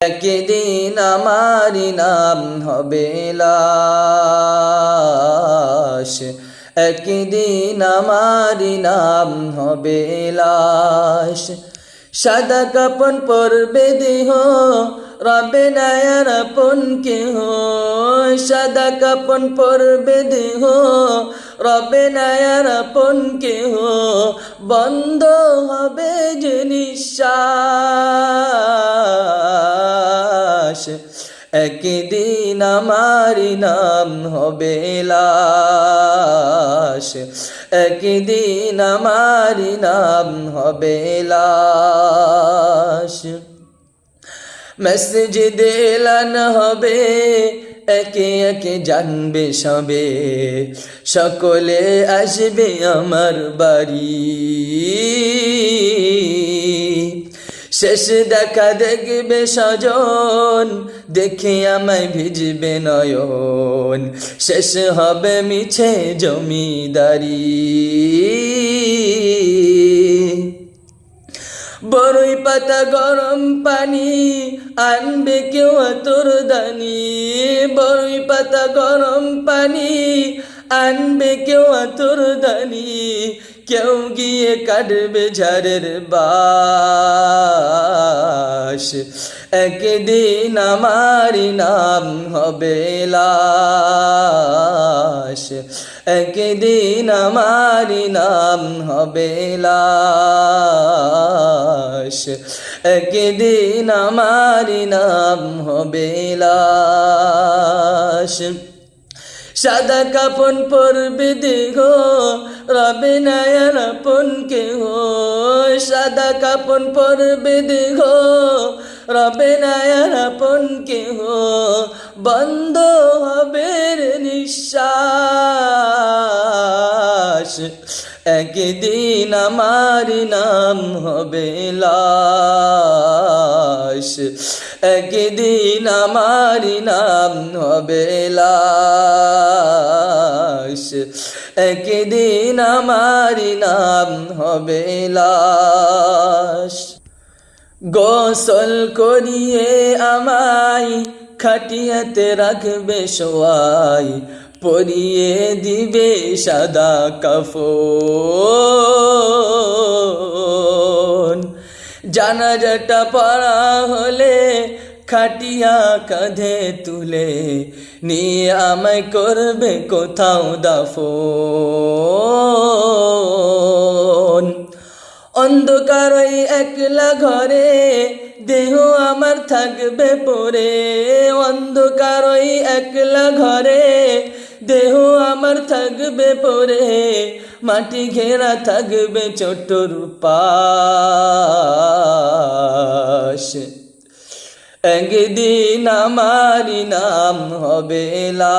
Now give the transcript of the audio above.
একদিন আমারি নাম হবে লাশ। একদিন আমারি নাম হবে লাশ। সাদা কাপন পরবে দেহ, রবে নায়ার আপন কেহ। সাদা কাপন পরবে দেহ, রবে নায়ার আপন কেহ। বন্ধ হবে যে নিঃশ্বাস। একদিন আমারি নাম হবে লাশ। একদিন আমারি নাম হবে লাশ। মসজিদ এলান হবে, একে একে জানবে সবে। সকলে আসবে আমার বাড়ি। শেষ দেখা দেখবে সজন দেখে আমায় ভিজবে নয়ন। শেষ হবে মিছে জমিদারি। বড়ই পাতা গরম পানি আনবে কেউ তোর দানি। বড়ই পাতা গরম পানি আনবে কেউ তোর দানি, কেউ গিয়ে কাটবে ঝাড়ের বাস। একদিন আমারি নাম হবে লাশ, একদিন আমারি নাম হবে লাশ, একদিন আমারি নাম হবে লাশ। সাদা কাপন পরবে দেহ রবে নায়ার আপন কেহ। সাদা কাপন পরবে দেহ রবে নায়ার আপন কেহ। বন্ধ হবে নিঃশ্বাস, একদিন আমার নাম হবে লাশ। একদিন আমার নাম হবে লাশ। একদিন আমার নাম হবে লাশ। গোসল করিয়ে আমায় খাটিয়াতে রাখবে সবাই পরিয়ে দিবে সাদা কাফন। জানাজাটা পড়া হলে খাটিয়া কাঁধে তুলে নিয়ে আমায় করবে কোথাও দাফন। অন্ধকার ওই একলা ঘরে দেহ আমার থাকবে পরে অন্ধকার ওই একলা ঘরে দেহ আমার থাকবে পরে মাটি ঘেরা থাকবে চটুর পাশ একদিন আমারি নাম হবে লাশ।